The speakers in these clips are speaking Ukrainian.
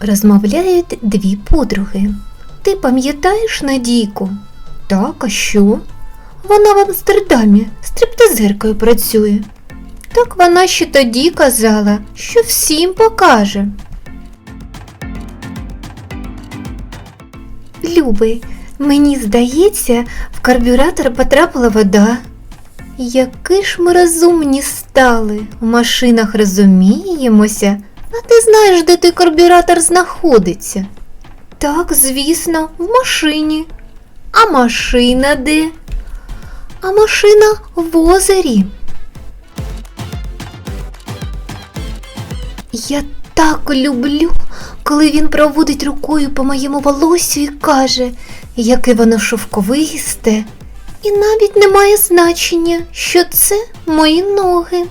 Розмовляють дві подруги. Ти пам'ятаєш Надійку? Так, а що? Вона в Амстердамі стриптизеркою працює. Так вона ще тоді казала, що всім покаже. Любий, мені здається, в карбюратор потрапила вода. Які ж ми розумні стали, в машинах розуміємося, а ти знаєш, де той карбюратор знаходиться? Так, звісно, в машині. А машина де? А машина в озері. Я так люблю, коли він проводить рукою по моєму волосю і каже, яке воно шовковисте, і навіть не має значення, що це мої ноги.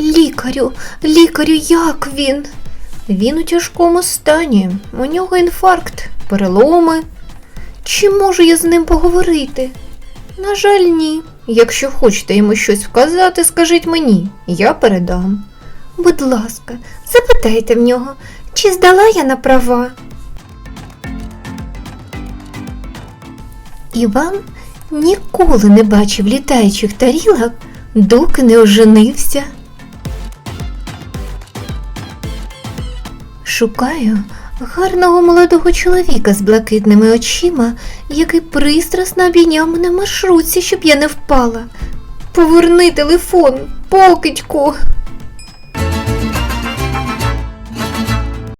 Лікарю, лікарю, як він? Він у тяжкому стані. У нього інфаркт, переломи. Чи можу я з ним поговорити? На жаль, ні. Якщо хочете йому щось вказати, скажіть мені, я передам. Будь ласка, запитайте в нього, чи здала я на права. Іван ніколи не бачив літаючих тарілок, доки не оженився. Шукаю гарного молодого чоловіка з блакитними очима, який пристрасно обійняв мене в маршрутці, щоб я не впала. Поверни телефон, покидьку.